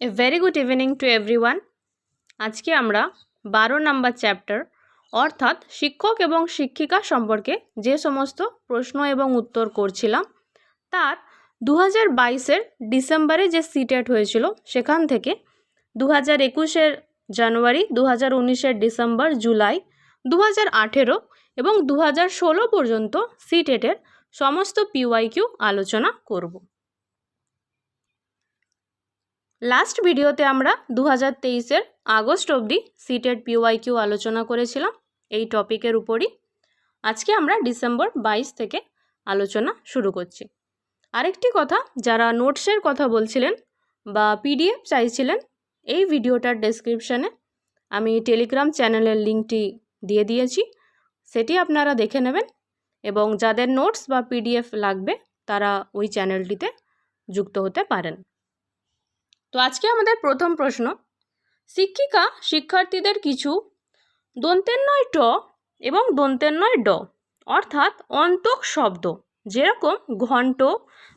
A very good evening to everyone আজকে আমরা বারো নাম্বার চ্যাপ্টার অর্থাৎ শিক্ষক এবং শিক্ষিকা সম্পর্কে যে সমস্ত প্রশ্ন এবং উত্তর করছিলাম, তার দু হাজার বাইশের ডিসেম্বরে যে সিটেট হয়েছিল, সেখান থেকে দু হাজার একুশের জানুয়ারি দু হাজার উনিশের ডিসেম্বর, জুলাই দু হাজার আঠেরো এবং দু হাজার ষোলো পর্যন্ত সিটেটের সমস্ত পিওয়াইকিউ আলোচনা করব। লাস্ট ভিডিওতে আমরা দু হাজার তেইশের আগস্ট অবধি সিটেড পিওয়াইকিউ আলোচনা করেছিলাম। এই টপিকের উপরই। আজকে আমরা ডিসেম্বর বাইশ থেকে আলোচনা শুরু করছি। আরেকটি কথা, যারা নোটসের কথা বলছিলেন বা পিডিএফ চাইছিলেন, এই ভিডিওটার ডেসক্রিপশানে আমি টেলিগ্রাম চ্যানেলের লিঙ্কটি দিয়ে দিয়েছি। সেটি আপনারা দেখে নেবেন এবং যাদের নোটস বা পিডিএফ লাগবে, তারা ওই চ্যানেলটিতে যুক্ত হতে পারেন। তো আজকে আমাদের প্রথম প্রশ্ন, শিক্ষিকা শিক্ষার্থীদের কিছু দন্তের নয় ট এবং দন্তের নয় ড, অর্থাৎ অন্তক শব্দ যেরকম ঘণ্ট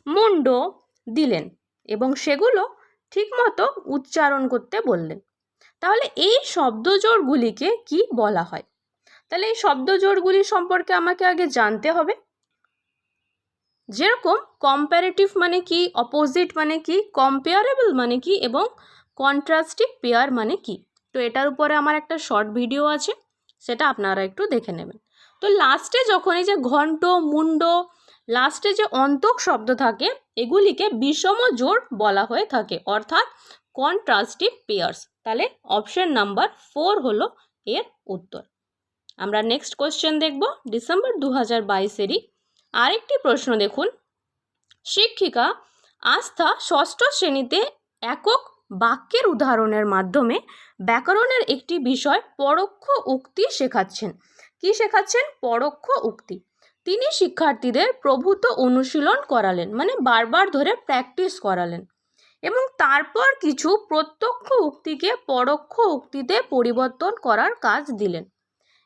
মুন্ড দিলেন এবং সেগুলো ঠিকমতো উচ্চারণ করতে বললেন। তাহলে এই শব্দজোড়গুলিকে কি বলা হয়? তাহলে এই শব্দজোড়গুলি সম্পর্কে আমাকে আগে জানতে হবে। যেরকম কম্প্যারেটিভ মানে কি অপোজিট মানে কি কম্পেয়ারেবল মানে কি এবং কন্ট্রাস্টিভ পেয়ার মানে কি। তো এটার উপরে আমার একটা শর্ট ভিডিও আছে, সেটা আপনারা একটু দেখে নেবেন। তো লাস্টে যখন এই যে ঘণ্ট মুন্ড লাস্টে যে অন্তক শব্দ থাকে, এগুলিকে বিষম জোর বলা হয়ে থাকে, অর্থাৎ কন্ট্রাস্টিভ পেয়ার্স তাহলে অপশন নাম্বার ফোর হলো এর উত্তর। আমরা নেক্সট কোশ্চেন দেখব ডিসেম্বর দু হাজার বাইশেরই আরেকটি প্রশ্ন দেখুন। শিক্ষিকা আস্থা ষষ্ঠ শ্রেণীতে একক বাক্যের উদাহরণের মাধ্যমে ব্যাকরণের একটি বিষয় পরোক্ষ উক্তি শেখাচ্ছেন। কি শেখাচ্ছেন? পরোক্ষ উক্তি। তিনি শিক্ষার্থীদের প্রভূত অনুশীলন করালেন মানে বারবার ধরে প্র্যাকটিস করালেন এবং তারপর কিছু প্রত্যক্ষ উক্তিকে পরোক্ষ উক্তিতে পরিবর্তন করার কাজ দিলেন।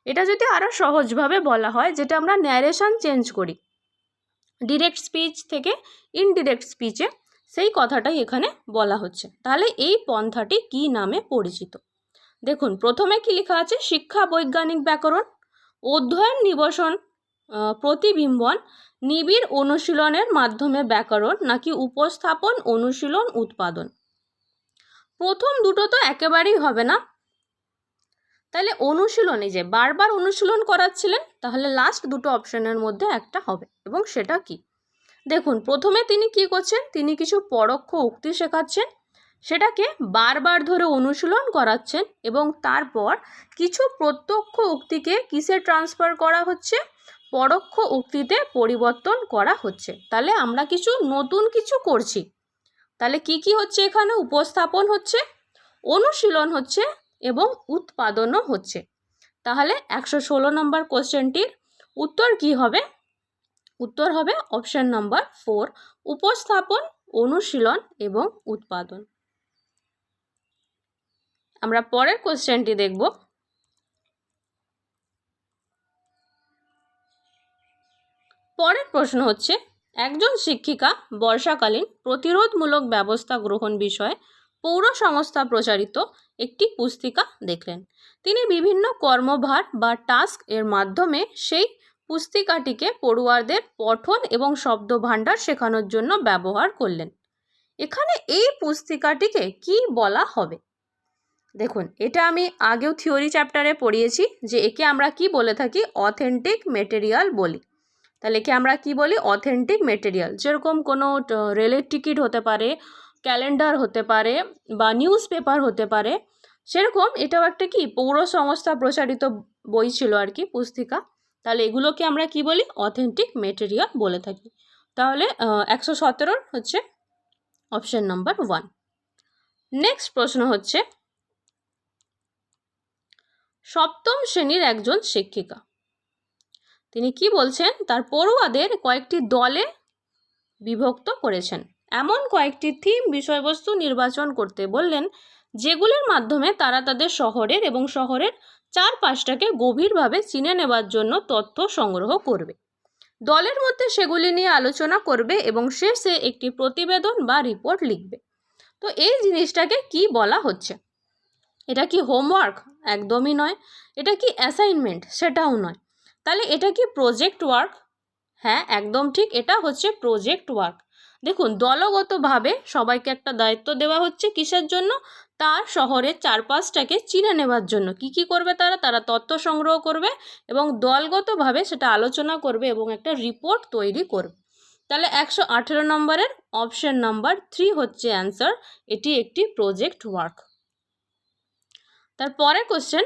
এটা যদি আরও সহজভাবে বলা হয়, যেটা আমরা ন্যারেশন চেঞ্জ করি ডিরেক্ট স্পিচ থেকে ইনডিরেক্ট স্পিচে সেই কথাটাই এখানে বলা হচ্ছে। তাহলে এই পন্থাটি কি নামে পরিচিত? দেখুন, প্রথমে কি লেখা আছে? শিক্ষা বৈজ্ঞানিক ব্যাকরণ, অধ্যয়ন নিবসন প্রতিবিম্বন, নিবিড় অনুশীলনের মাধ্যমে ব্যাকরণ নাকি উপস্থাপন, অনুশীলন, উৎপাদন। প্রথম দুটো তো একেবারেই হবে না। তাহলে অনুশীলনে যে বারবার অনুশীলন করাচ্ছিলেন, তাহলে লাস্ট দুটো অপশনের মধ্যে একটা হবে। এবং সেটা কি? দেখুন, প্রথমে তিনি কি করছেন? তিনি কিছু পরোক্ষ উক্তি শেখাচ্ছেন। সেটাকে বারবার ধরে অনুশীলন করাচ্ছেন এবং তারপর কিছু প্রত্যক্ষ উক্তিকে কিসে ট্রান্সফার করা হচ্ছে? পরোক্ষ উক্তিতে পরিবর্তন করা হচ্ছে। তাহলে আমরা কিছু নতুন কিছু করছি। তাহলে কি কি হচ্ছে এখানে? উপস্থাপন হচ্ছে, অনুশীলন হচ্ছে এবং উৎপাদনও হচ্ছে। তাহলে একশো ষোলো নম্বর কোশ্চেনটির উত্তর কি হবে? উত্তর হবে অপশন নম্বর ফোর, উপস্থাপন, অনুশীলন এবং উৎপাদন। আমরা পরের কোশ্চেনটি দেখব। পরের প্রশ্ন হচ্ছে, একজন শিক্ষিকা বর্ষাকালীন প্রতিরোধমূলক ব্যবস্থা গ্রহণ বিষয়ে পৌর সংস্থা প্রচারিত একটি পুস্তিকা দেখলেন। তিনি বিভিন্ন কর্মভার বা টাস্ক এর মাধ্যমে সেই পুস্তিকাটিকে পড়ুয়ারদের পঠন এবং শব্দ ভাণ্ডার শেখানোর জন্য ব্যবহার করলেন। এখানে এই পুস্তিকাটিকে কি বলা হবে? দেখুন, এটা আমি আগেও থিওরি চ্যাপ্টারে পড়িয়েছি যে একে আমরা কি বলে থাকি? অথেন্টিক মেটেরিয়াল বলি। তাহলে একে আমরা কি বলি? Authentic material. যেরকম কোনো রেলের টিকিট হতে পারে ক্যালেন্ডার হতে পারে বা নিউজ পেপার হতে পারে, সেরকম এটাও একটা কি পৌর সংস্থা প্রচারিত বই ছিল আর কি, পুস্তিকা। তাহলে এগুলোকে আমরা কি বলি? অথেন্টিক মেটেরিয়াল বলে থাকি। তাহলে একশো সতেরোর হচ্ছে অপশন নাম্বার ওয়ান। নেক্সট প্রশ্ন হচ্ছে, সপ্তম শ্রেণির একজন শিক্ষিকা। তিনি কি বলছেন? তার পড়ুয়াদের কয়েকটি দলে বিভক্ত করেছেন। এমন কয়েকটি থিম বিষয়বস্তু নির্বাচন করতে বললেন, যেগুলোর মাধ্যমে তারা তাদের শহরের এবং শহরের চারপাশটাকে গভীরভাবে চিনে নেবার জন্য তথ্য সংগ্রহ করবে। দলের মধ্যে সেগুলি নিয়ে আলোচনা করবে এবং শেষে একটি প্রতিবেদন বা রিপোর্ট লিখবে। তো এই জিনিসটাকে কি বলা হচ্ছে? এটা কি হোমওয়ার্ক একদমই নয়। এটা কি অ্যাসাইনমেন্ট সেটাও নয়। তাহলে এটা কি প্রজেক্ট ওয়ার্ক হ্যাঁ একদম ঠিক। এটা হচ্ছে প্রজেক্ট ওয়ার্ক দেখুন, দলগতভাবে সবাইকে একটা দায়িত্ব দেওয়া হচ্ছে কিসের জন্য? তার শহরের চারপাশটাকে চিনে নেবার জন্য। কি কি করবে তারা? তারা তথ্য সংগ্রহ করবে এবং দলগতভাবে সেটা আলোচনা করবে এবং একটা রিপোর্ট তৈরি করবে। তাহলে একশো আঠেরো নম্বরের অপশন নাম্বার থ্রি হচ্ছে অ্যান্সার এটি একটি প্রজেক্ট ওয়ার্ক তারপরে কোশ্চেন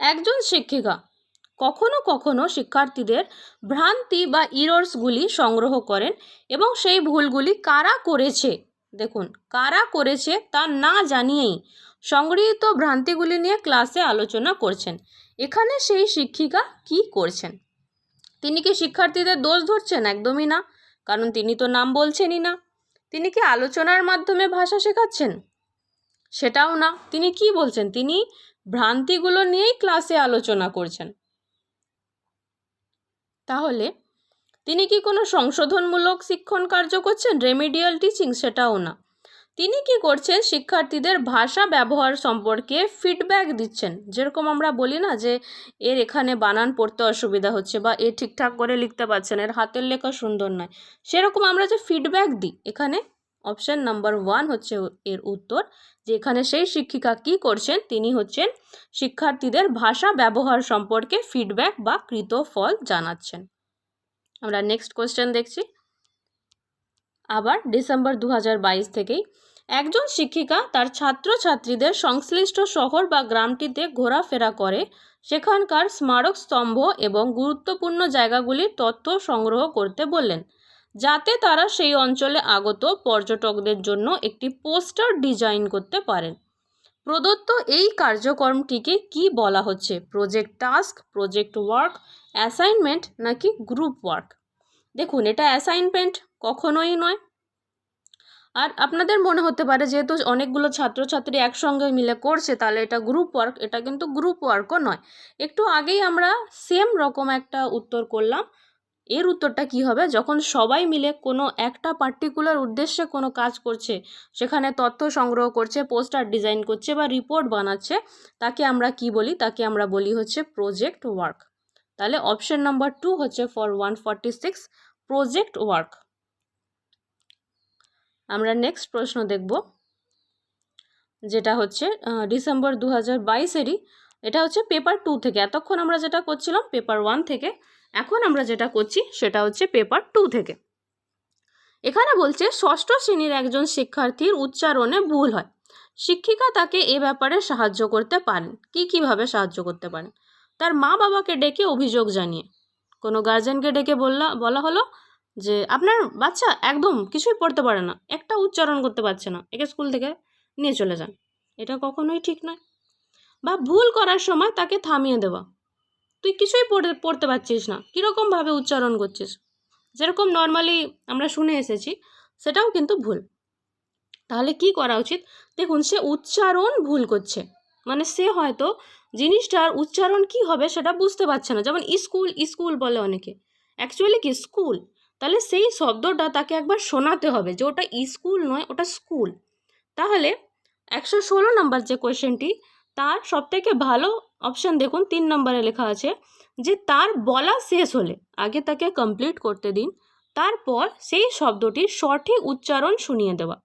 একজন শিক্ষিকা কখনো কখনো শিক্ষার্থীদের ভ্রান্তি বা ইরর্সগুলি সংগ্রহ করেন এবং সেই ভুলগুলি কারা করেছে? দেখুন, কারা করেছে তা না জানিয়েই সংগৃহীত ভ্রান্তিগুলি নিয়ে ক্লাসে আলোচনা করছেন। এখানে সেই শিক্ষিকা কি করছেন? তিনি কি শিক্ষার্থীদের দোষ ধরছেন? একদমই না। কারণ তিনি তো নাম বলছেনই না। তিনি কি আলোচনার মাধ্যমে ভাষা শেখাচ্ছেন? সেটাও না। তিনি কি বলছেন? তিনি ভ্রান্তিগুলো নিয়েই ক্লাসে আলোচনা করছেন। তাহলে, তিনি কি কোনো সংশোধনমূলক শিক্ষণ কার্য করছেন? রেমিডিয়াল টিচিং সেটাও না। তিনি কি করছেন? শিক্ষার্থীদের ভাষা ব্যবহার সম্পর্কে ফিডব্যাক দিচ্ছেন। যেরকম আমরা বলি না যে, এর এখানে বানান পড়তে অসুবিধা হচ্ছে বা এ ঠিকঠাক করে লিখতে পারছেন এর হাতের লেখা সুন্দর নয়। সেরকম আমরা যে ফিডব্যাক দিই এখানে অপশান নাম্বার ওয়ান হচ্ছে এর উত্তর যে এখানে সেই শিক্ষিকা কি করছেন? তিনি হচ্ছেন শিক্ষার্থীদের ভাষা ব্যবহার সম্পর্কে ফিডব্যাক বা কৃত ফল জানাচ্ছেন। আমরা নেক্সট কোয়েশ্চেন দেখছি। আবার ডিসেম্বর দু থেকেই, একজন শিক্ষিকা তার ছাত্রছাত্রীদের সংশ্লিষ্ট শহর বা গ্রামটিতে ঘোরাফেরা করে, সেখানকার স্মারক স্তম্ভ এবং গুরুত্বপূর্ণ জায়গাগুলির তথ্য সংগ্রহ করতে বললেন। যাতে তারা সেই অঞ্চলে আগত পর্যটকদের জন্য একটি পোস্টার ডিজাইন করতে পারেন। প্রদত্ত এই কার্যক্রমটিকে কি বলা হচ্ছে? Project task, project work, assignment নাকি গ্রুপ ওয়ার্ক? দেখুন, এটা অ্যাসাইনমেন্ট কখনোই নয়। আর আপনাদের মনে হতে পারে, যেহেতু অনেকগুলো ছাত্রছাত্রী একসঙ্গে মিলে করছে, তাহলে এটা গ্রুপ ওয়ার্ক, এটা কিন্তু গ্রুপ ওয়ার্কও নয়। একটু আগেই আমরা সেম রকম একটা উত্তর করলাম। এর উত্তরটা কি হবে? যখন সবাই মিলে কোনো একটা পার্টিকুলার উদ্দেশ্যে কোনো কাজ করছে, সেখানে তথ্য সংগ্রহ করছে পোস্টার ডিজাইন করছে বা রিপোর্ট বানাচ্ছে, তাকে আমরা কি বলি? তাকে আমরা বলি হচ্ছে প্রজেক্ট ওয়ার্ক তাহলে অপশন নাম্বার টু হচ্ছে for one forty six project work আমরা নেক্সট প্রশ্ন দেখব, যেটা হচ্ছে ডিসেম্বর দু হাজার বাইশেরই। এটা হচ্ছে পেপার টু থেকে। এতক্ষণ আমরা যেটা করছিলাম পেপার ওয়ান থেকে। এখন আমরা যেটা করছি সেটা হচ্ছে পেপার টু থেকে। এখানে বলছে, ষষ্ঠ শ্রেণির একজন শিক্ষার্থীর উচ্চারণে ভুল হয়। শিক্ষিকা তাকে এ ব্যাপারে সাহায্য করতে পারেন। কি কীভাবে সাহায্য করতে পারেন? তার মা বাবাকে ডেকে অভিযোগ জানিয়ে। কোনো গার্জেনকে ডেকে বললা, বলা হলো যে, আপনার বাচ্চা একদম কিছুই পড়তে পারে না। একটা উচ্চারণ করতে পারছে না। একে স্কুল থেকে নিয়ে চলে যান। এটা কখনোই ঠিক নয়। বা ভুল করার সময় তাকে থামিয়ে দেওয়া। তুই কিছুই পড়ে, পড়তে পারছিস না। কীরকমভাবে উচ্চারণ করছিস? যেরকম নর্মালি আমরা শুনে এসেছি, সেটাও কিন্তু ভুল। তাহলে কি করা উচিত? দেখুন, সে উচ্চারণ ভুল করছে। মানে সে হয়তো জিনিসটার উচ্চারণ কি হবে সেটা বুঝতে পারছে না। যেমন স্কুল স্কুল বলে অনেকে। অ্যাকচুয়ালি কি স্কুল তাহলে সেই শব্দটা তাকে একবার শোনাতে হবে যে ওটা স্কুল নয়, ওটা স্কুল তাহলে একশো ষোলো নম্বর যে কোয়েশ্চেনটি তার সবথেকে ভালো অপশান দেখুন, তিন নম্বরে লেখা আছে যে তার বলা শেষ হলে, আগে তাকে কমপ্লিট করতে দিন, তারপর সেই শব্দটির সঠিক উচ্চারণ শুনিয়ে দেওয়া।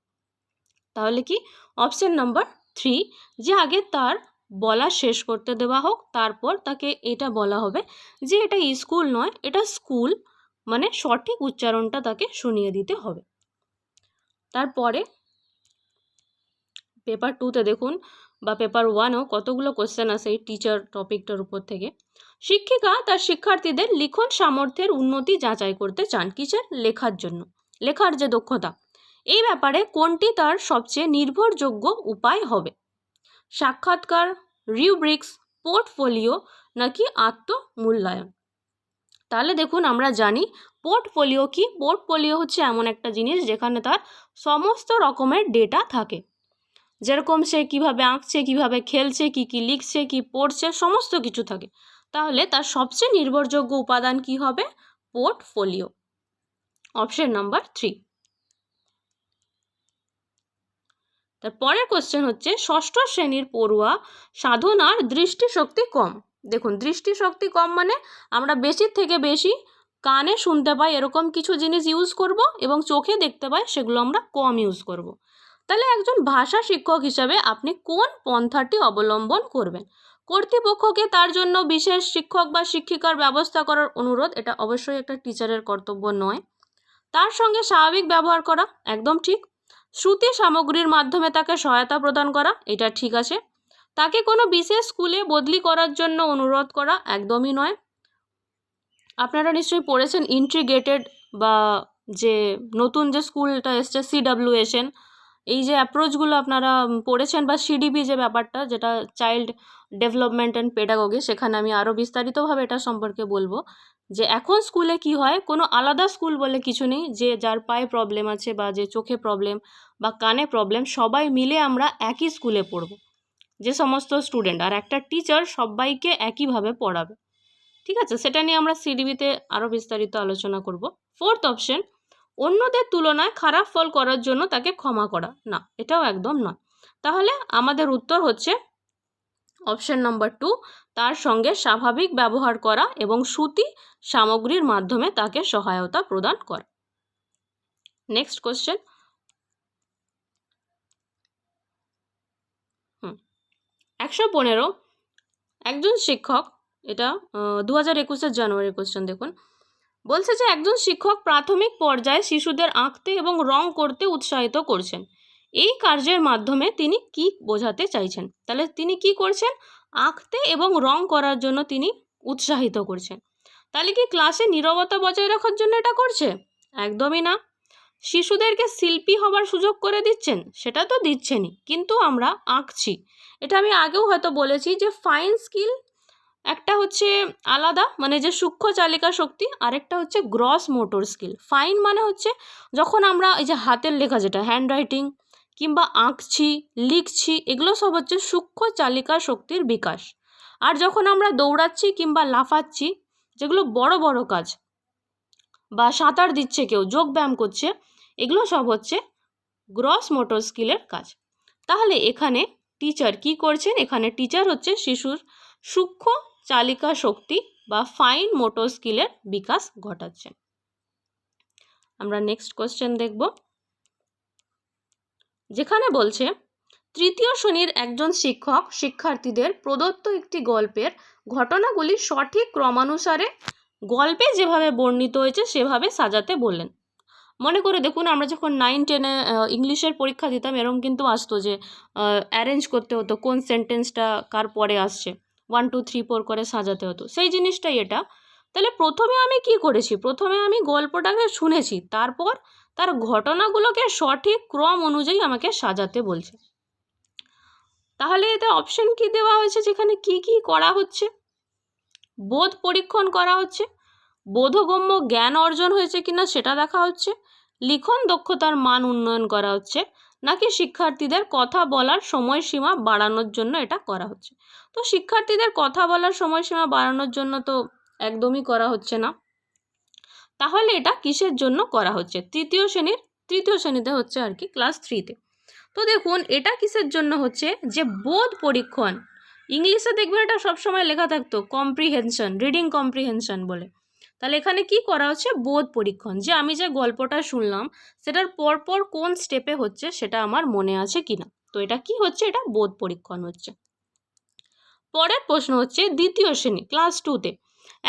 তাহলে কি? অপশান নাম্বার থ্রি যে আগে তার বলা শেষ করতে দেওয়া হোক, তারপর তাকে এটা বলা হবে যে এটা স্কুল নয়, এটা স্কুল মানে সঠিক উচ্চারণটা তাকে শুনিয়ে দিতে হবে। তারপরে পেপার টুতে দেখুন বা পেপার ওয়ানও কতগুলো কোশ্চেন আছে এই টিচার টপিকটার উপর থেকে। শিক্ষিকা তার শিক্ষার্থীদের লিখন সামর্থ্যের উন্নতি যাচাই করতে চান কিসের লেখার জন্য, লেখার যে দক্ষতা। এই ব্যাপারে কোনটি তার সবচেয়ে নির্ভরযোগ্য উপায় হবে? সাক্ষাৎকার রিউব্রিক্স পোর্টফোলিও নাকি আত্মমূল্যায়ন? তাহলে দেখুন আমরা জানি পোর্টফোলিও কি। পোর্টফোলিও হচ্ছে এমন একটা জিনিস যেখানে তার সমস্ত রকমের ডেটা থাকে। যেরকম সে কীভাবে আঁকছে, কীভাবে খেলছে, কি কি লিখছে, কি পড়ছে, সমস্ত কিছু থাকে। তাহলে তার সবচেয়ে নির্ভরযোগ্য উপাদান কি হবে? পোর্টফোলিও। Option number three. তার পরের কোশ্চেন হচ্ছে, ষষ্ঠ শ্রেণির পড়ুয়া সাধনার দৃষ্টিশক্তি কম। দেখুন, দৃষ্টিশক্তি কম মানে আমরা বেশির থেকে বেশি কানে শুনতে পাই, এরকম কিছু জিনিস ইউজ করব এবং চোখে দেখতে পাই, সেগুলো আমরা কম ইউজ করব। তাহলে একজন ভাষা শিক্ষক হিসাবে আপনি কোন পন্থাটি অবলম্বন করবেন? কর্তৃপক্ষকে তার জন্য বিশেষ শিক্ষক বা শিক্ষিকার ব্যবস্থা করার অনুরোধ, এটা অবশ্যই একটা টিচারের কর্তব্য নয়। তার সঙ্গে স্বাভাবিক ব্যবহার করা, একদম ঠিক। শ্রুতি সামগ্রীর মাধ্যমে তাকে সহায়তা প্রদান করা, এটা ঠিক আছে। তাকে কোনো বিশেষ স্কুলে বদলি করার জন্য অনুরোধ করা, একদমই নয়। আপনারা নিশ্চয়ই পড়েছেন ইন্ট্রিগেটেড বা যে নতুন যে স্কুলটা এসছে সিডাব্লিউএসএন এই যে অ্যাপ্রোচগুলো আপনারা পড়েছেন বা সিডিপি যে ব্যাপারটা, যেটা চাইল্ড ডেভেলপমেন্ট অ্যান্ড পেডাগগি সেখানে আমি আরও বিস্তারিতভাবে এটা সম্পর্কে বলব। যে এখন স্কুলে কি হয়, কোনো আলাদা স্কুল বলে কিছু নেই, যে যার পায়ে প্রবলেম আছে বা যে চোখে প্রবলেম বা কানে প্রবলেম সবাই মিলে আমরা একই স্কুলে পড়ব। যে সমস্ত স্টুডেন্ট আর একটা টিচার সবাইকে একইভাবে পড়াবে। ঠিক আছে? সেটা নিয়ে আমরা সিডিবিতে আরও বিস্তারিত আলোচনা করব। ফোর্থ অপশন অন্যদের তুলনায় খারাপ ফল করার জন্য তাকে ক্ষমা করা। না, এটাও একদম নয়। তাহলে আমাদের উত্তর হচ্ছে অপশন নম্বর টু, তার সঙ্গে স্বাভাবিক ব্যবহার করা এবং সুতি সামগ্রীর মাধ্যমে তাকে সহায়তা প্রদান করা। নেক্সট কোশ্চেন একশো পনেরো, একজন শিক্ষক, এটা দু হাজার একুশের জানুয়ারির কোশ্চেন দেখুন। বলছে যে একজন শিক্ষক প্রাথমিক পর্যায়ে শিশুদের আঁকতে এবং রং করতে উৎসাহিত করছেন। এই কার্যের মাধ্যমে তিনি কি বোঝাতে চাইছেন? তাহলে তিনি কি করছেন? আঁকতে এবং রং করার জন্য তিনি উৎসাহিত করছেন। তাহলে কি ক্লাসে নীরবতা বজায় রাখার জন্য এটা করছে? একদমই না। শিশুদেরকে শিল্পী হবার সুযোগ করে দিচ্ছেন? সেটা তো দিচ্ছেনই। কিন্তু আমরা আঁকছি। এটা আমি আগেও হয়তো বলেছি যে ফাইন স্কিল একটা হচ্ছে আলাদা মানে যে সূক্ষ্ম চালিকা শক্তি, আরেকটা হচ্ছে গ্রস মোটর স্কিল ফাইন মানে হচ্ছে যখন আমরা এই যে হাতের লেখা যেটা হ্যান্ড রাইটিং কিংবা আঁকছি, লিখছি, এগুলো সব হচ্ছে সূক্ষ্ম চালিকা শক্তির বিকাশ। আর যখন আমরা দৌড়াচ্ছি কিংবা লাফাচ্ছি, যেগুলো বড় বড় কাজ বা সাঁতার দিচ্ছে কেউ, যোগ ব্যায়াম করছে, এগুলো সব হচ্ছে গ্রস মোটর স্কিলের কাজ। তাহলে এখানে টিচার কি করছেন? এখানে টিচার হচ্ছে শিশুর সূক্ষ্ম চালিকা শক্তি বা ফাইন মোটর স্কিলের বিকাশ ঘটাচ্ছেন আমরা নেক্সট কোশ্চেন দেখব। যেখানে বলছে, তৃতীয় শ্রেণির একজন শিক্ষক শিক্ষার্থীদের প্রদত্ত একটি গল্পের ঘটনাগুলি সঠিক ক্রমানুসারে গল্পে যেভাবে বর্ণিত হয়েছে সেভাবে সাজাতে বললেন। মনে করে দেখুন, আমরা যখন নাইন টেনে ইংলিশের পরীক্ষা দিতাম, এরম কিন্তু আসতো যে অ্যারেঞ্জ করতে হতো কোন সেন্টেন্সটা কার পরে আসছে। ওয়ান টু থ্রি ফোর করে সাজাতে হতো। সেই জিনিসটাই এটা। তাহলে প্রথমে আমি কি করেছি? প্রথমে আমি গল্পটাকে শুনেছি, তারপর তার ঘটনাগুলোকে সঠিক ক্রম অনুযায়ী আমাকে সাজাতে বলছে। তাহলে এতে অপশন কি দেওয়া হয়েছে? যেখানে কি কি করা হচ্ছে? বোধ পরীক্ষণ করা হচ্ছে। বোধগম্য জ্ঞান অর্জন হয়েছে কিনা সেটা দেখা হচ্ছে। লিখন দক্ষতার মান উন্নয়ন করা হচ্ছে। নাকি শিক্ষার্থীদের কথা বলার সময়সীমা বাড়ানোর জন্য এটা করা হচ্ছে? তো শিক্ষার্থীদের কথা বলার সময়সীমা বাড়ানোর জন্য তো একদমই করা হচ্ছে না। তাহলে এটা কিসের জন্য করা হচ্ছে? তৃতীয় শ্রেণির, তৃতীয় শ্রেণীতে হচ্ছে আর কি ক্লাস থ্রিতে তো। দেখুন, এটা কিসের জন্য হচ্ছে যে বোধ পরীক্ষণ, ইংলিশে দেখবেন এটা সবসময় লেখা থাকতো কম্প্রিহেনশন রিডিং কম্প্রিহেনশন বলে। তাহলে এখানে কি করা হচ্ছে? বোধ পরীক্ষণ। যে আমি যে গল্পটা শুনলাম, সেটার পরপর কোন স্টেপে হচ্ছে সেটা আমার মনে আছে কি না তো এটা কি হচ্ছে? এটা বোধ পরীক্ষণ হচ্ছে। পরের প্রশ্ন হচ্ছে, দ্বিতীয় শ্রেণি ক্লাস টুতে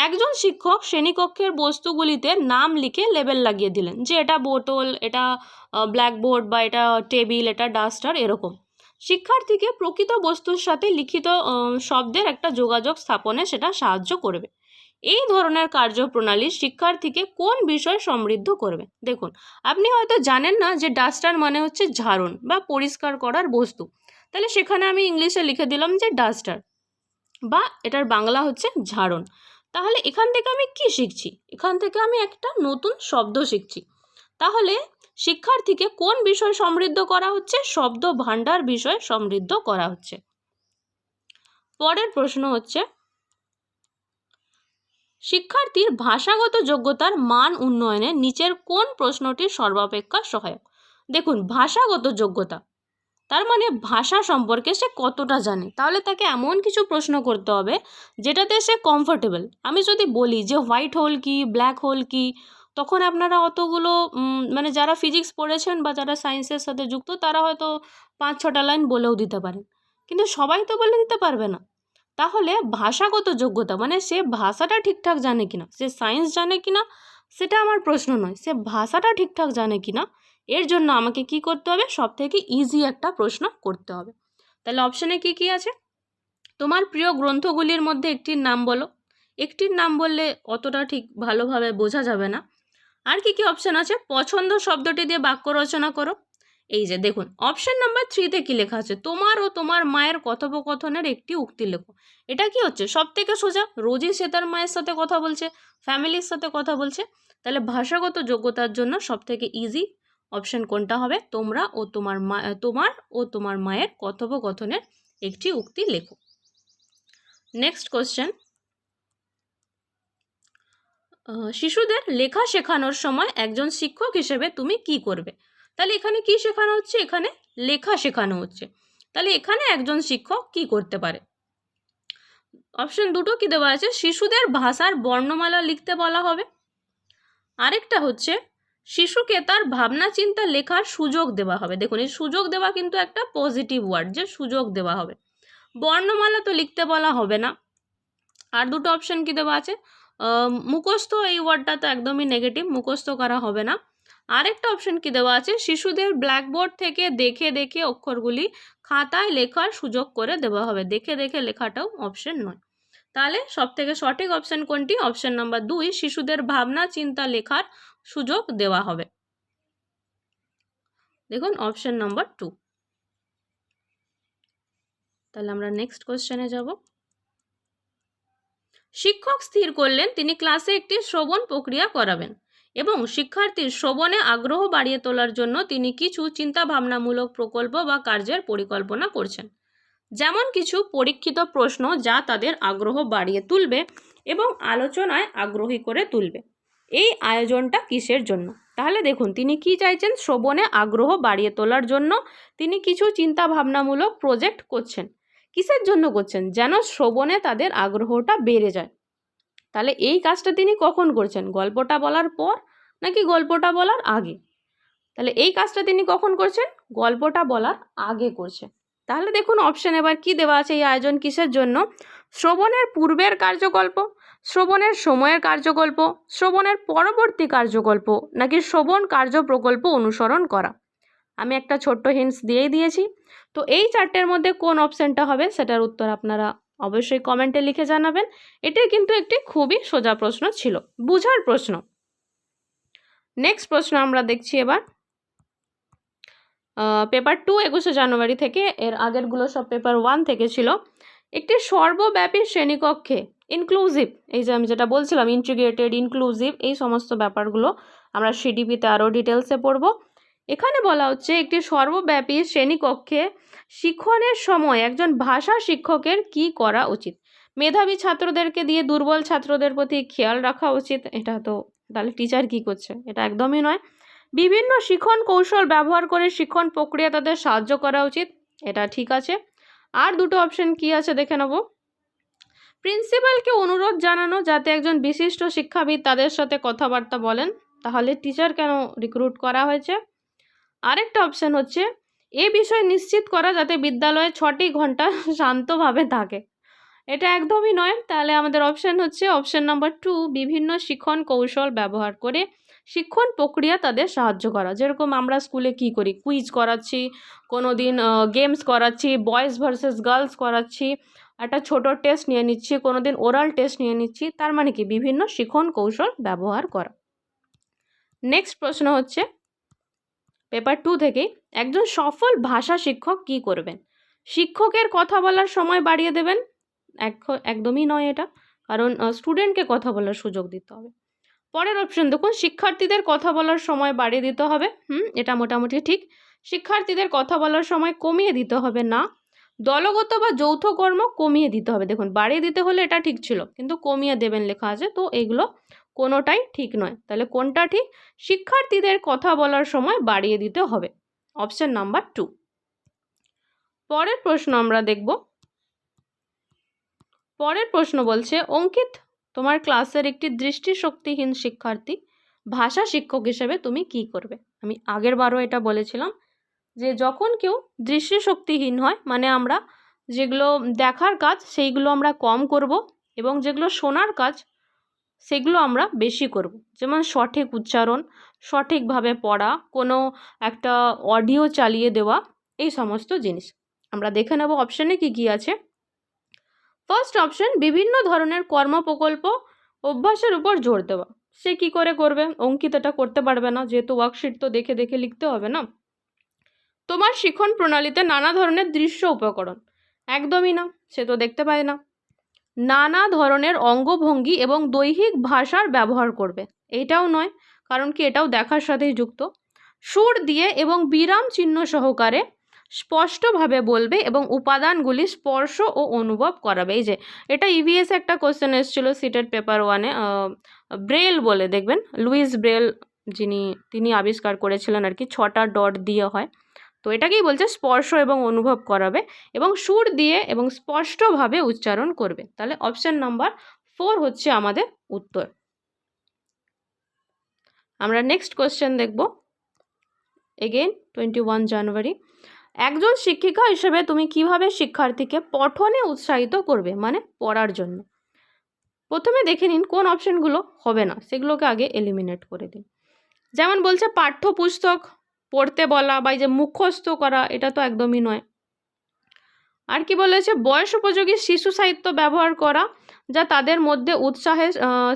একজন শিক্ষক শ্রেণীকক্ষের বস্তুগুলিতে নাম লিখে লেবেল লাগিয়ে দিলেন, যে এটা বোতল, এটা ব্ল্যাকবোর্ড বা এটা টেবিল এটা ডাস্টার এরকম। শিক্ষার্থীকে প্রকৃত বস্তুর সাথে লিখিত শব্দের একটা যোগাযোগ স্থাপনে সেটা সাহায্য করবে। এই ধরনের কার্যপ্রণালী শিক্ষার্থীকে কোন বিষয় সমৃদ্ধ করবে? দেখুন, আপনি হয়তো জানেন না যে ডাস্টার মানে হচ্ছে ঝাড়ন বা পরিষ্কার করার বস্তু। তাহলে সেখানে আমি ইংলিশে লিখে দিলাম যে ডাস্টার বা এটার বাংলা হচ্ছে ঝাড়ন। তাহলে এখান থেকে আমি কি শিখছি? এখান থেকে আমি একটা নতুন শব্দ শিখছি। তাহলে শিক্ষার্থীকে কোন বিষয় সমৃদ্ধ করা হচ্ছে? শব্দ ভাণ্ডার বিষয় সমৃদ্ধ করা হচ্ছে। পরের প্রশ্ন হচ্ছে শিক্ষার্থীর ভাষাগত যোগ্যতার মান উন্নয়নে নিচের কোন প্রশ্নটি সর্বাপেক্ষা সহায়ক? দেখুন, ভাষাগত যোগ্যতা। তার মানে ভাষা সম্পর্কে সে কতটা জানে? তাহলে তাকে এমন কিছু প্রশ্ন করতে হবে যেটাতে সে কমফোর্টেবল আমি যদি বলি যে হোয়াইট হোল কি ব্ল্যাক হোল কি, তখন আপনারা অতগুলো মানে যারা ফিজিক্স পড়েছেন বা যারা সায়েন্সের সাথে যুক্ত, তারা হয়তো পাঁচ ছটা লাইন বলেও দিতে পারেন। কিন্তু সবাই তো বলে দিতে পারবে না। তাহলে ভাষাগত যোগ্যতা মানে সে ভাষাটা ঠিকঠাক জানে কিনা, সে সায়েন্স জানে কিনা, সেটা আমার প্রশ্ন নয়। সে ভাষাটা ঠিকঠাক জানে কিনা, এর জন্য আমাকে কি করতে হবে? সব থেকে ইজি একটা প্রশ্ন করতে হবে। তাহলে অপশানে কি কি আছে? তোমার প্রিয় গ্রন্থগুলির মধ্যে একটির নাম বলো। একটির নাম বললে অতটা ঠিক ভালোভাবে বোঝা যাবে না। আর কি কি অপশান আছে? পছন্দ শব্দটি দিয়ে বাক্য রচনা করো। এই যে দেখুন অপশান নাম্বার থ্রিতে কি লেখা আছে? তোমার ও তোমার মায়ের কথোপকথনের একটি উক্তি লেখো। এটা কি হচ্ছে? সব থেকে সোজা, রোজই সে তার মায়ের সাথে কথা বলছে, ফ্যামিলির সাথে কথা বলছে। তাহলে ভাষাগত যোগ্যতার জন্য সব থেকে ইজি অপশান কোনটা হবে? তোমরা ও তোমার মা, তোমার ও তোমার মায়ের কথোপকথনের একটি উক্তি লেখো। নেক্সট কোশ্চেন শিশুদের লেখা শেখানোর সময় একজন শিক্ষক হিসেবে তুমি কি করবে? তাহলে এখানে কি শেখানো হচ্ছে? এখানে লেখা শেখানো হচ্ছে। তাহলে এখানে একজন শিক্ষক কি করতে পারে? অপশন দুটো কি দেওয়া আছে? শিশুদের ভাষার বর্ণমালা লিখতে বলা হবে। আরেকটা হচ্ছে, শিশুকে তার ভাবনা চিন্তা লেখার সুযোগ দেওয়া হবে। দেখুন, এই সুযোগ দেওয়া কিন্তু একটা পজিটিভ ওয়ার্ড যে সুযোগ দেওয়া হবে। বর্ণমালা তো লিখতে বলা হবে না। আর দুটো অপশন কি দেওয়া আছে? মুখস্থ এই ওয়ার্ডটা তো একদমই নেগেটিভ মুখস্থ করা হবে না। আরেকটা অপশন কি দেওয়া আছে? শিশুদের ব্ল্যাকবোর্ড থেকে দেখে দেখে অক্ষরগুলি খাতায় লেখার সুযোগ করে দেওয়া হবে। দেখে দেখে লেখাটাও অপশন নয়। তাহলে সব থেকে সঠিক অপশন কোনটি? অপশন নাম্বার দুই, শিশুদের ভাবনা, চিন্তা, লেখার সুযোগ দেওয়া হবে। দেখুন অপশন নাম্বার টু তাহলে আমরা নেক্সট কোশ্চেনে যাব। শিক্ষক স্থির করলেন, তিনি ক্লাসে একটি শ্রবণ প্রক্রিয়া করাবেন। এবং শিক্ষার্থীর শ্রবণে আগ্রহ বাড়িয়ে তোলার জন্য তিনি কিছু চিন্তাভাবনামূলক প্রকল্প বা কার্যের পরিকল্পনা করছেন। যেমন কিছু পরীক্ষিত প্রশ্ন যা তাদের আগ্রহ বাড়িয়ে তুলবে এবং আলোচনায় আগ্রহী করে তুলবে। এই আয়োজনটা কিসের জন্য? তাহলে দেখুন, তিনি কি চাইছেন? শ্রবণে আগ্রহ বাড়িয়ে তোলার জন্য তিনি কিছু চিন্তা ভাবনামূলক প্রজেক্ট করছেন। কিসের জন্য করছেন? যেন শ্রবণে তাদের আগ্রহটা বেড়ে যায়। তাহলে এই কাজটা তিনি কখন করছেন? গল্পটা বলার পর নাকি গল্পটা বলার আগে? তাহলে এই কাজটা তিনি কখন করছেন? গল্পটা বলার আগে করছেন। তাহলে দেখুন অপশন এবার কি দেওয়া আছে? এই আয়োজন কিসের জন্য? শ্রবণের পূর্বের কার্যকল্প, শ্রবণের সময়ের কার্যকল্প, শ্রবণের পরবর্তী কার্যকল্প নাকি শ্রবণ কার্য প্রকল্প অনুসরণ করা? আমি একটা ছোট্ট হিন্টস দিয়েই দিয়েছি। তো এই চারটের মধ্যে কোন অপশানটা হবে? সেটার উত্তর আপনারা অবশ্যই কমেন্টে লিখে জানাবেন। এটাই কিন্তু একটি খুবই সোজা প্রশ্ন ছিল। বুঝার প্রশ্ন। নেক্সট প্রশ্ন আমরা দেখছি এবার। পেপার টু একুশে জানুয়ারি থেকে, এর আগেরগুলো সব পেপার ওয়ান থেকে ছিল। একটি সর্বব্যাপী শ্রেণীকক্ষে ইনক্লুসিভ এই যে আমি যেটা বলছিলাম ইন্টিগ্রেটেড ইনক্লুসিভ এই সমস্ত ব্যাপারগুলো আমরা সিডিপিতে আরও ডিটেলসে পড়ব। এখানে বলা হচ্ছে, একটি সর্বব্যাপী শ্রেণীকক্ষে শিক্ষণের সময় একজন ভাষা শিক্ষকের কি করা উচিত? মেধাবী ছাত্রদেরকে দিয়ে দুর্বল ছাত্রদের প্রতি খেয়াল রাখা উচিত? এটা তো তাহলে টিচার কি করছে? এটা একদমই নয়। বিভিন্ন শিক্ষণ কৌশল ব্যবহার করে শিক্ষণ প্রক্রিয়া তাদের সাহায্য করা উচিত। এটা ঠিক আছে। আর দুটো অপশন কি আছে দেখে নেব। প্রিন্সিপালকে অনুরোধ জানানো যাতে একজন বিশিষ্ট শিক্ষাবিদ তাদের সাথে কথাবার্তা বলেন। তাহলে টিচার কেন রিক্রুট করা হয়েছে? আরেকটা অপশন হচ্ছে এ বিষয়ে নিশ্চিত করা যাতে বিদ্যালয়ে ছটি ঘণ্টা শান্তভাবে থাকে। এটা একদমই নয়। তাহলে আমাদের অপশন হচ্ছে অপশন নাম্বার টু বিভিন্ন শিক্ষণ কৌশল ব্যবহার করে শিক্ষণ প্রক্রিয়া তাদের সাহায্য করা। যেরকম আমরা স্কুলে কি করি? কুইজ করাচ্ছি কোনো দিন গেমস করাচ্ছি বয়েজ ভার্সেস গার্লস করাচ্ছি, একটা ছোট টেস্ট নিয়ে নিচ্ছি কোনো দিন ওরাল টেস্ট নিয়ে নিচ্ছি, তার মানে কি? বিভিন্ন শিক্ষণ কৌশল ব্যবহার করা। নেক্সট প্রশ্ন হচ্ছে পেপার টু থেকে একজন সফল ভাষা শিক্ষক কি করবেন? শিক্ষকের কথা বলার সময় বাড়িয়ে দেবেন? এক- একদমই নয় এটা। কারণ স্টুডেন্টকে কথা বলার সুযোগ দিতে হবে। পরের অপশন দেখুন, শিক্ষার্থীদের কথা বলার সময় বাড়িয়ে দিতে হবে। হুম, এটা মোটামুটি ঠিক। শিক্ষার্থীদের কথা বলার সময় কমিয়ে দিতে হবে না। দলগত বা যৌথ কর্ম কমিয়ে দিতে হবে। দেখুন, বাড়িয়ে দিতে হলে এটা ঠিক ছিল, কিন্তু কমিয়ে দেবেন লেখা আছে, তো এগুলো কোনোটাই ঠিক নয়। তাহলে কোনটা ঠিক? শিক্ষার্থীদের কথা বলার সময় বাড়িয়ে দিতে হবে। অপশন নাম্বার টু পরের প্রশ্ন আমরা দেখব। পরের প্রশ্ন বলছে, অঙ্কিত, তোমার ক্লাসের একটি দৃষ্টিশক্তিহীন শিক্ষার্থী, ভাষা শিক্ষক হিসেবে তুমি কি করবে? আমি আগের বারও এটা বলেছিলাম যে যখন কেউ দৃষ্টিশক্তিহীন হয় মানে আমরা যেগুলো দেখার কাজ, সেইগুলো আমরা কম করব এবং যেগুলো শোনার কাজ সেগুলো আমরা বেশি করব। যেমন সঠিক উচ্চারণ, সঠিকভাবে পড়া, কোনো একটা অডিও চালিয়ে দেওয়া, এই সমস্ত জিনিস। আমরা দেখে নেব অপশানে কি কী আছে। ফার্স্ট অপশন বিভিন্ন ধরনের কর্ম প্রকল্প অভ্যাসের উপর জোর দেওয়া। সে কি করে করবে? অঙ্কিত এটা করতে পারবে না, যেহেতু ওয়ার্কশিট তো দেখে দেখে লিখতে হবে না। তোমার শিখন প্রণালীতে নানা ধরনের দৃশ্য উপকরণ। একদমই না, সে তো দেখতে পায় না। নানা ধরনের অঙ্গভঙ্গি এবং দৈহিক ভাষার ব্যবহার করবে। এইটাও নয়, কারণ কি এটাও দেখার সাথেই যুক্ত। সুর দিয়ে এবং বিরাম চিহ্ন সহকারে স্পষ্টভাবে বলবে এবং উপাদানগুলি স্পর্শ ও অনুভব করাবে। এই যে, এটা ইভিএস একটা কোশ্চেন এসেছিল সিটেড পেপার ওয়ানে ব্রেল বলে, দেখবেন? লুইস ব্রেল যিনি, তিনি আবিষ্কার করেছিলেন আর কি, ছটা ডট দিয়ে হয়। তো এটাকেই বলছে স্পর্শ এবং অনুভব করাবে এবং সুর দিয়ে এবং স্পষ্টভাবে উচ্চারণ করবে। তাহলে অপশান নাম্বার ফোর হচ্ছে আমাদের উত্তর। আমরা নেক্সট কোয়েশ্চেন দেখব। এগেন টোয়েন্টি ওয়ান জানুয়ারি একজন শিক্ষিকা হিসেবে তুমি কীভাবে শিক্ষার্থীকে পঠনে উৎসাহিত করবে মানে পড়ার জন্য? প্রথমে দেখে নিন কোন অপশানগুলো হবে না, সেগুলোকে আগে এলিমিনেট করে দিন যেমন বলছে পাঠ্যপুস্তক পড়তে বলা বা এই যে মুখস্থ করা, এটা তো একদমই নয়। আর কি বলেছে? বয়স উপযোগী শিশু সাহিত্য ব্যবহার করা যা তাদের মধ্যে উৎসাহের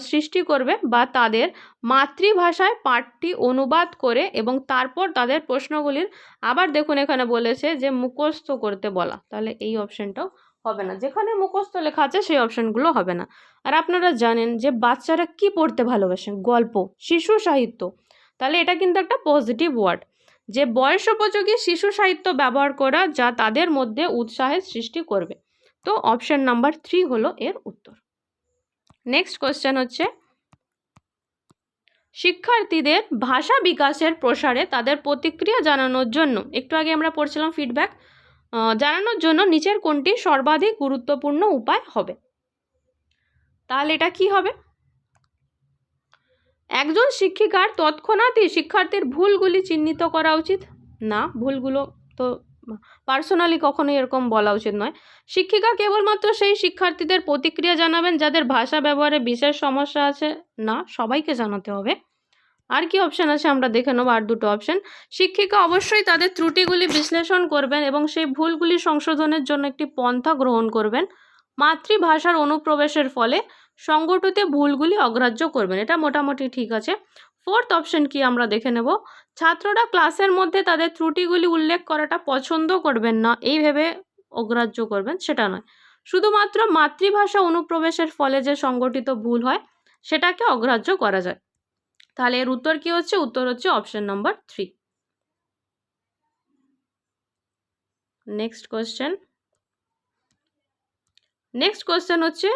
সৃষ্টি করবে বা তাদের মাতৃভাষায় পাঠটি অনুবাদ করে এবং তারপর তাদের প্রশ্নগুলির, আবার দেখুন এখানে বলেছে যে মুখস্থ করতে বলা। তাহলে এই অপশানটাও হবে না। যেখানে মুখস্থ লেখা আছে, সেই অপশানগুলো হবে না। আর আপনারা জানেন যে বাচ্চারা কি পড়তে ভালোবাসেন? গল্প, শিশু সাহিত্য। তাহলে এটা কিন্তু একটা পজিটিভ ওয়ার্ড যে বয়স উপযোগী শিশু সাহিত্য ব্যবহার করা যা তাদের মধ্যে উৎসাহের সৃষ্টি করবে। তো অপশান নাম্বার থ্রি হলো এর উত্তর। নেক্সট কোয়েশ্চেন হচ্ছে, শিক্ষার্থীদের ভাষা বিকাশের প্রসারে তাদের প্রতিক্রিয়া জানানোর জন্য, একটু আগে আমরা পড়ছিলাম ফিডব্যাক জানানোর জন্য নিচের কোনটি সর্বাধিক গুরুত্বপূর্ণ উপায় হবে? তাহলে এটা কি হবে? একজন শিক্ষিকার তৎক্ষণাৎই শিক্ষার্থীর ভুলগুলি চিহ্নিত করা উচিত। না, ভুলগুলো তো পার্সোনালি কখনোই এরকম বলা উচিত নয়। শিক্ষিকা কেবলমাত্র সেই শিক্ষার্থীদের প্রতিক্রিয়া জানাবেন যাদের ভাষা ব্যবহারে বিশেষ সমস্যা আছে। না, সবাইকে জানাতে হবে। আর কি অপশান আছে আমরা দেখে নেব আর দুটো অপশান শিক্ষিকা অবশ্যই তাদের ত্রুটিগুলি বিশ্লেষণ করবেন এবং সেই ভুলগুলি সংশোধনের জন্য একটি পন্থা গ্রহণ করবেন। মাতৃভাষার অনুপ্রবেশের ফলে সংগঠিত ভুলগুলি অগ্রাহ্য করবেন। এটা মোটামুটি ঠিক আছে। ফোর্থ অপশন কি আমরা দেখে নেব। ছাত্ররা ক্লাসের মধ্যে তাদের ত্রুটিগুলি উল্লেখ করাটা পছন্দ করবেন না, এই ভেবে অগ্রাহ্য করবেন, সেটা নয়। শুধুমাত্র মাতৃভাষা অনুপ্রবেশের ফলে যে সংগঠিত ভুল হয়, সেটাকে অগ্রাহ্য করা যায়। তাহলে এর উত্তর কি হচ্ছে? উত্তর হচ্ছে option number three next question next question হচ্ছে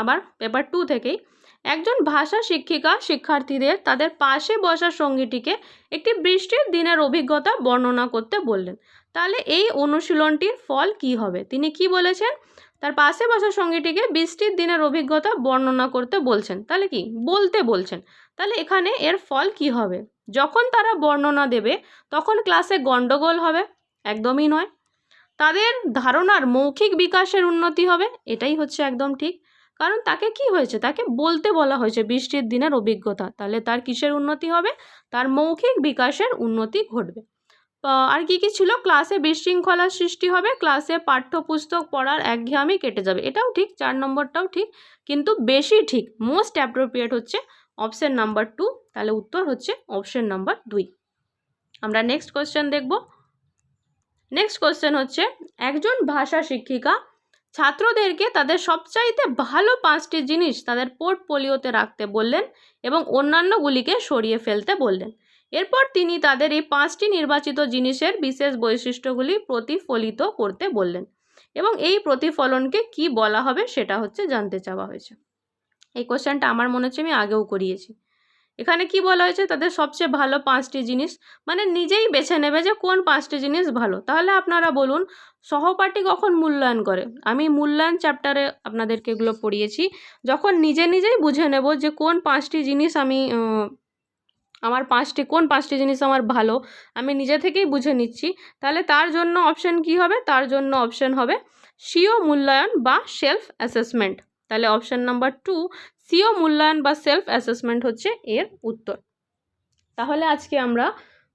আবার পেপার টু থেকেই। একজন ভাষা শিক্ষিকা, শিক্ষার্থীদের তাদের পাশে বসা সঙ্গীটিকে একটি বৃষ্টির দিনের অভিজ্ঞতা বর্ণনা করতে বললেন। তাহলে এই অনুশীলনটির ফল কি হবে? তিনি কি বলেছেন? তার পাশে বসা সঙ্গীটিকে বৃষ্টির দিনের অভিজ্ঞতা বর্ণনা করতে বলছেন। তাহলে কি? বলতে বলছেন। তাহলে এখানে এর ফল কি হবে? যখন তারা বর্ণনা দেবে, তখন ক্লাসে গণ্ডগোল হবে? একদমই নয়। তাদের ধারণার মৌখিক বিকাশের উন্নতি হবে, এটাই হচ্ছে একদম ঠিক। কারণ তাকে কি হয়েছে? তাকে বলতে বলা হয়েছে বৃষ্টির দিনের অভিজ্ঞতা। তাহলে তার কিসের উন্নতি হবে? তার মৌখিক বিকাশের উন্নতি ঘটবে। আর কি কি ছিল? ক্লাসে বিশৃঙ্খলার সৃষ্টি হবে, ক্লাসে পাঠ্যপুস্তক পড়ার একঘেয়ামি কেটে যাবে। এটাও ঠিক, চার নম্বরটাও ঠিক, কিন্তু বেশি ঠিক। মোস্ট অ্যাপ্রোপ্রিয়েট হচ্ছে অপশন নাম্বার টু, তাহলে উত্তর হচ্ছে অপশন নাম্বার দুই। আমরা নেক্সট কোয়েশ্চেন দেখব। নেক্সট কোয়েশ্চেন হচ্ছে, একজন ভাষা শিক্ষিকা ছাত্রদেরকে তাদের সবচাইতে ভালো পাঁচটি জিনিস তাদের পোর্টফোলিওতে রাখতে বললেন এবং অন্যান্যগুলিকে সরিয়ে ফেলতে বললেন। এরপর তিনি তাদের এই পাঁচটি নির্বাচিত জিনিসের বিশেষ বৈশিষ্ট্যগুলি প্রতিফলিত করতে বললেন এবং এই প্রতিফলনকে কি বলা হবে সেটা হচ্ছে জানতে চাওয়া হয়েছে। এই কোশ্চেনটা আমার মনে হচ্ছে আমি আগেও করিয়েছি। এখানে কি বলা হয়েছে? তাদের সবচেয়ে ভালো পাঁচটি জিনিস। মানে নিজেই বেছে নেবে যে কোন পাঁচটি জিনিস ভালো। তাহলে আপনারা বলুন, সহপাঠী কখন মূল্যায়ন করে? আমি মূল্যায়ন চ্যাপ্টারে আপনাদেরকে এগুলো পড়িয়েছি। যখন নিজে নিজেই বুঝে নেব যে কোন পাঁচটি জিনিস আমি আমার পাঁচটি, কোন পাঁচটি জিনিস আমার ভালো, আমি নিজে থেকেই বুঝে নিচ্ছি। তাহলে তার জন্য অপশন কি হবে? তার জন্য অপশন হবে, স্বীয় মূল্যায়ন বা সেলফ অ্যাসেসমেন্ট তাহলে অপশন নাম্বার টু স্বীয় মূল্যায়ন বা সেলফ অ্যাসেসমেন্ট হচ্ছে এর উত্তর। তাহলে আজকে আমরা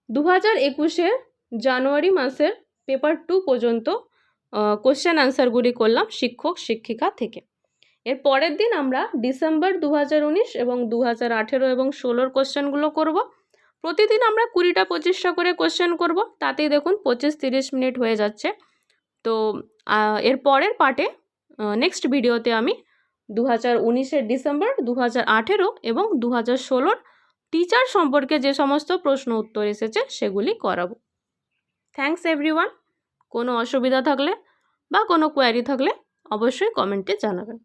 দু হাজার একুশের জানুয়ারি মাসের পেপার টু পর্যন্ত কোশ্চেন অ্যান্সারগুলি করলাম শিক্ষক, শিক্ষিকা থেকে। এর পরের দিন আমরা ডিসেম্বর দু হাজার উনিশ এবং দু হাজার আঠেরো এবং ষোলোর কোশ্চেনগুলো করব। প্রতিদিন আমরা কুড়িটা পঁচিশটা করে কোশ্চেন করব। তাতেই দেখুন পঁচিশ তিরিশ মিনিট হয়ে যাচ্ছে। তো এর পরের পার্টে নেক্সট ভিডিওতে আমি দু হাজার উনিশের ডিসেম্বর দু হাজার আঠেরো এবং দু হাজার ষোলোর টিচার সম্পর্কে যে সমস্ত প্রশ্ন উত্তর এসেছে সেগুলি করাবো। থ্যাংকস এভরিওয়ান কোনো অসুবিধা থাকলে বা কোনো কোয়ারি থাকলে অবশ্যই কমেন্টে জানাবেন।